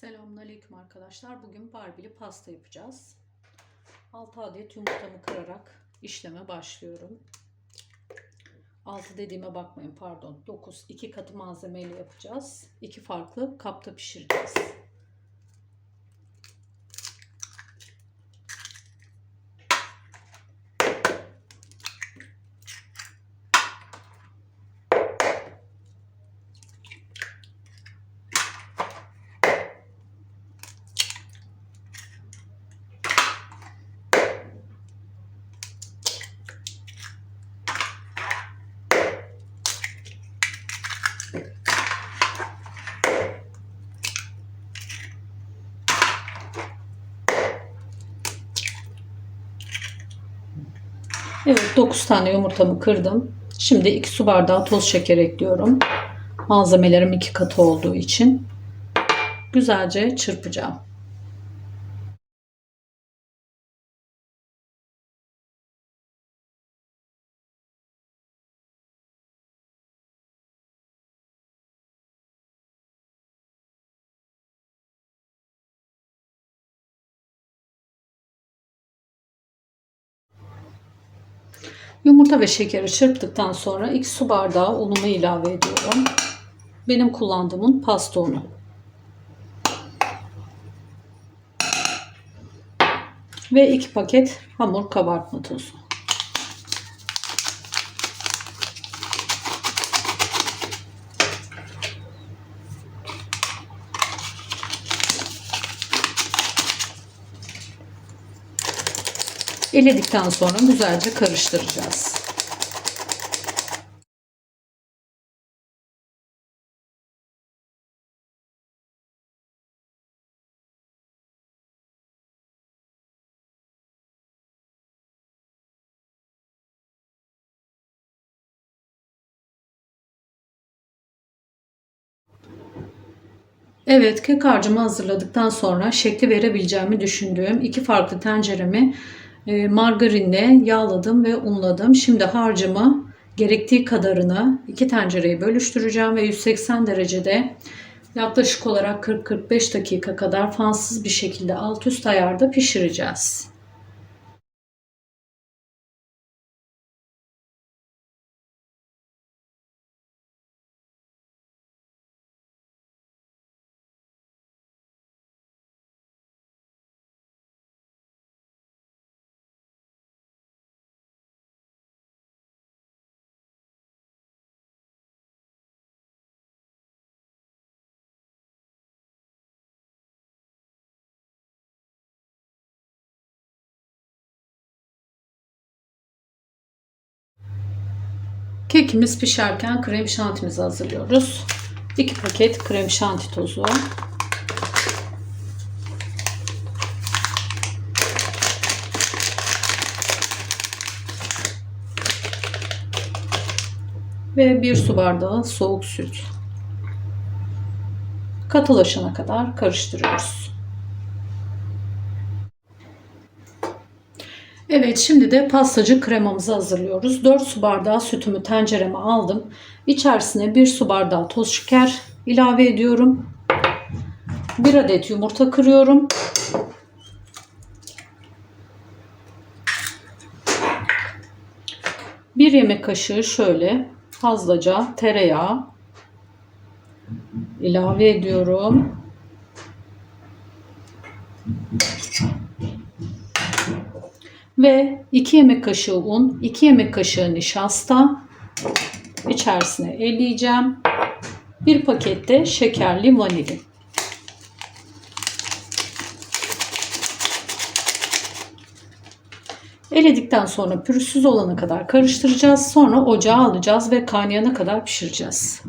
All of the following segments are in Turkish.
Selamünaleyküm arkadaşlar. Bugün barbili pasta yapacağız. 6 adet yumurtamı kırarak işleme başlıyorum. 6 dediğime bakmayın pardon. 9. 2 katı malzemeyle yapacağız. 2 farklı kapta pişireceğiz. Evet 9 tane yumurtamı kırdım. Şimdi 2 su bardağı toz şeker ekliyorum. Malzemelerim 2 katı olduğu için. Güzelce çırpacağım. Yumurta ve şekeri çırptıktan sonra 2 su bardağı unumu ilave ediyorum. Benim kullandığımın pasta unu. Ve 2 paket hamur kabartma tozu. Eledikten sonra güzelce karıştıracağız. Evet, kek harcımı hazırladıktan sonra şekli verebileceğimi düşündüğüm iki farklı tenceremi margarinle yağladım ve unladım. Şimdi harcımı gerektiği kadarını iki tencereye bölüştüreceğim ve 180 derecede yaklaşık olarak 40-45 dakika kadar fansız bir şekilde alt üst ayarda pişireceğiz. Kekimiz pişerken krem şantimizi hazırlıyoruz. 2 paket krem şanti tozu. Ve 1 su bardağı soğuk süt. Katılaşana kadar karıştırıyoruz. Evet şimdi de pastacı kremamızı hazırlıyoruz. 4 su bardağı sütümü tencereme aldım. İçerisine 1 su bardağı toz şeker ilave ediyorum. 1 adet yumurta kırıyorum. Bir yemek kaşığı şöyle fazlaca tereyağı ilave ediyorum. Ve 2 yemek kaşığı un, 2 yemek kaşığı nişasta içerisine eleyeceğim. Bir pakette şekerli vanilin. Eledikten sonra pürüzsüz olana kadar karıştıracağız. Sonra ocağa alacağız ve kaynayana kadar pişireceğiz.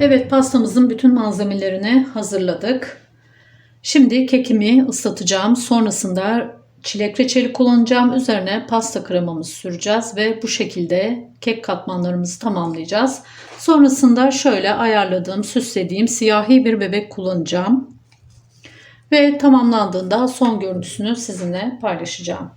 Evet pastamızın bütün malzemelerini hazırladık. Şimdi kekimi ıslatacağım. Sonrasında çilek reçeli kullanacağım. Üzerine pasta kremamızı süreceğiz ve bu şekilde kek katmanlarımızı tamamlayacağız. Sonrasında şöyle ayarladığım, süslediğim siyahi bir bebek kullanacağım. Ve tamamlandığında son görüntüsünü sizinle paylaşacağım.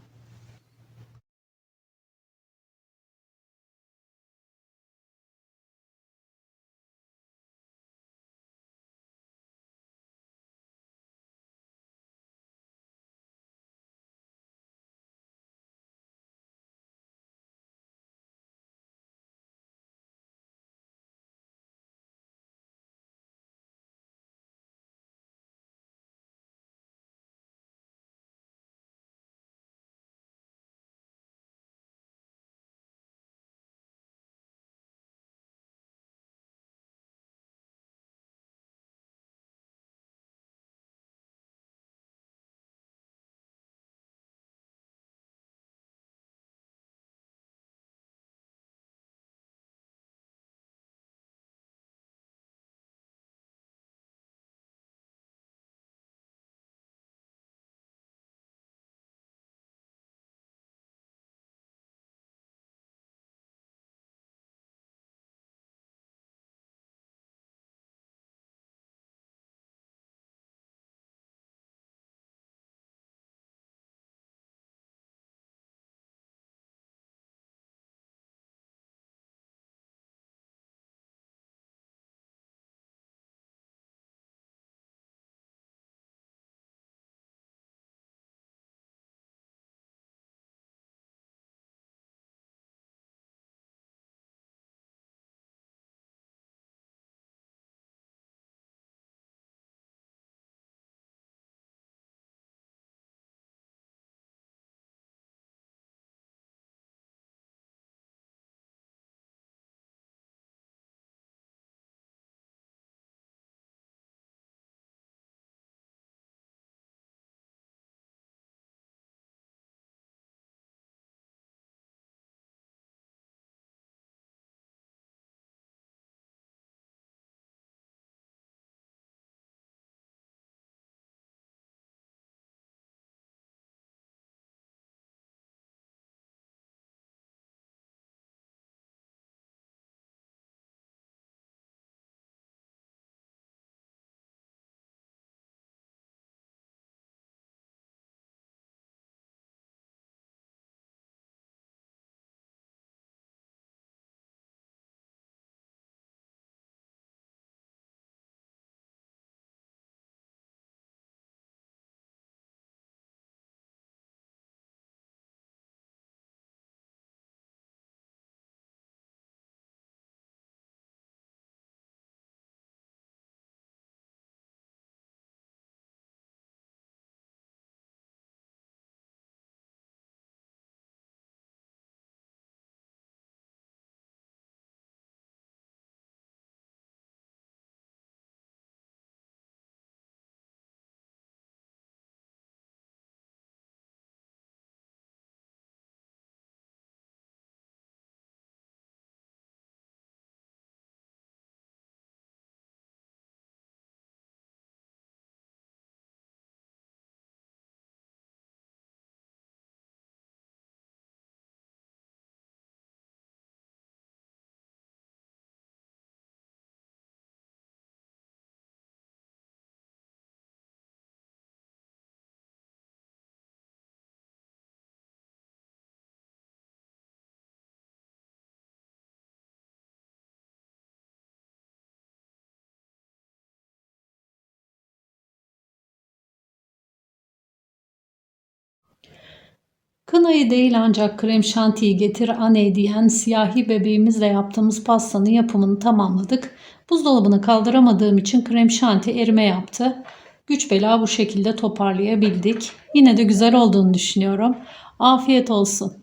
Kınayı değil ancak krem şantiyi getir anne diyen siyahi bebeğimizle yaptığımız pastanın yapımını tamamladık. Buzdolabını kaldıramadığım için krem şanti erime yaptı. Güç bela bu şekilde toparlayabildik. Yine de güzel olduğunu düşünüyorum. Afiyet olsun.